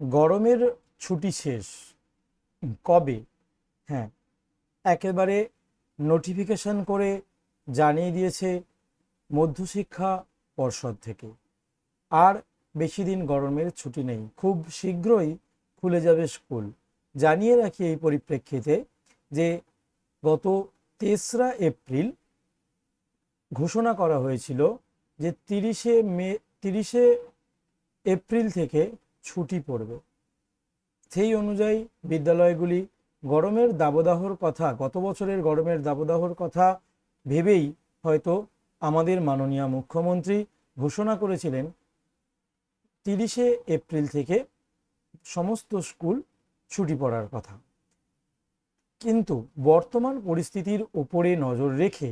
গরমের ছুটি শেষ। কবে? হ্যাঁ একেবারে নোটিফিকেশন করে জানিয়ে দিয়েছে মধ্যশিক্ষা পর্ষদ থেকে। আর বেশি দিন গরমের ছুটি নেই। খুব শীঘ্রই খুলে যাবে স্কুল। জানিয়ে রাখি এই পরিপ্রেক্ষিতে যে গত তেসরা এপ্রিল ঘোষণা করা হয়েছিল যে তিরিশে মে, তিরিশে এপ্রিল থেকে ছুটি পড়বে। সেই অনুযায়ী বিদ্যালয়গুলি গরমের দাবদাহর কথা, গত বছরের গরমের দাবদাহর কথা ভেবেই হয়তো আমাদের মাননীয় মুখ্যমন্ত্রী ঘোষণা করেছিলেন, তিরিশে এপ্রিল থেকে সমস্ত স্কুল ছুটি পড়ার কথা। কিন্তু বর্তমান পরিস্থিতির ওপরে নজর রেখে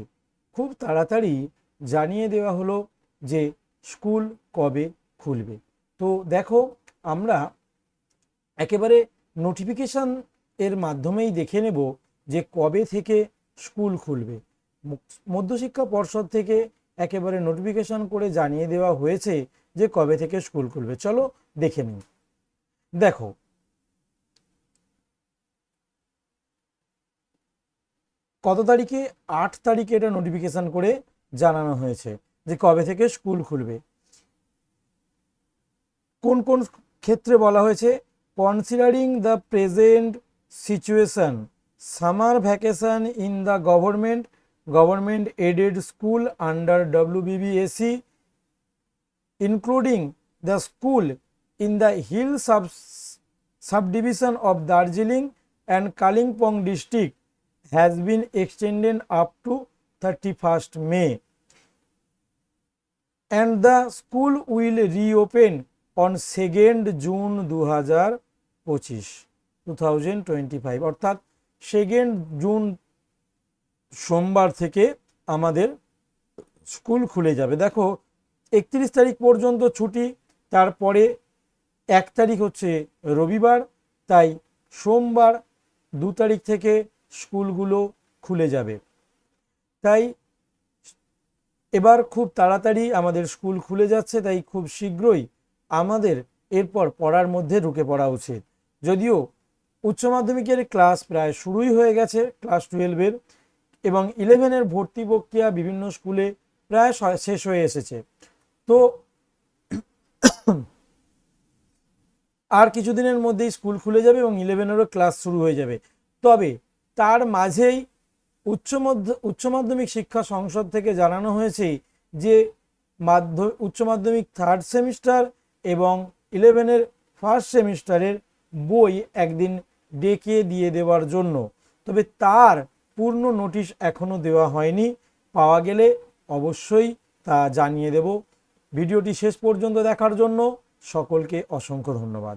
খুব তাড়াতাড়ি জানিয়ে দেওয়া হলো যে স্কুল কবে খুলবে। তো দেখো আমরা একেবারে নোটিফিকেশান এর মাধ্যমেই দেখে নেব যে কবে থেকে স্কুল খুলবে। মধ্যশিক্ষা পর্ষদ থেকে একেবারে নোটিফিকেশন করে জানিয়ে দেওয়া হয়েছে যে কবে থেকে স্কুল খুলবে। চলো দেখে নিই। দেখো, কত তারিখে? আট তারিখে এটা নোটিফিকেশন করে জানানো হয়েছে যে কবে থেকে স্কুল খুলবে। কোন কোন ক্ষেত্রে বলা হয়েছে considering the present situation summer vacation in the government government aided school under WBBSE including the school in the hill sub subdivision of Darjeeling and Kalimpong district has been extended up to 31st May and the school will reopen on 2nd June 2025 2025 অর্থাৎ second June সোমবার থেকে আমাদের school খুলে যাবে। দেখো, একত্রিশ তারিখ পর্যন্ত ছুটি, তারপরে এক তারিখ হচ্ছে রবিবার, তাই সোমবার দু তারিখ থেকে স্কুলগুলো খুলে যাবে। তাই এবার খুব তাড়াতাড়ি আমাদের স্কুল খুলে যাচ্ছে, তাই খুব শীঘ্রই আমাদের এরপর পড়ার মধ্যে ঢুকে পড়া উচিত। যদিও উচ্চ মাধ্যমিকের ক্লাস প্রায় শুরুই হয়ে গেছে, ক্লাস টুয়েলভের, এবং ইলেভেনের ভর্তি প্রক্রিয়া বিভিন্ন স্কুলে প্রায় শেষ হয়ে এসেছে। তো আর কিছুদিনের মধ্যেই স্কুল খুলে যাবে এবং ইলেভেনেরও ক্লাস শুরু হয়ে যাবে। তবে তার মাঝেই উচ্চ মধ্য, উচ্চ মাধ্যমিক শিক্ষা সংসদ থেকে জানানো হয়েছে যে মাধ্য, উচ্চ মাধ্যমিক থার্ড সেমিস্টার এবং ইলেভেনের ফার্স্ট সেমিস্টারের বই একদিন ডেকে দিয়ে দেওয়ার জন্য। তবে তার পূর্ণ নোটিশ এখনও দেওয়া হয়নি। পাওয়া গেলে অবশ্যই তা জানিয়ে দেব। ভিডিওটি শেষ পর্যন্ত দেখার জন্য সকলকে অসংখ্য ধন্যবাদ।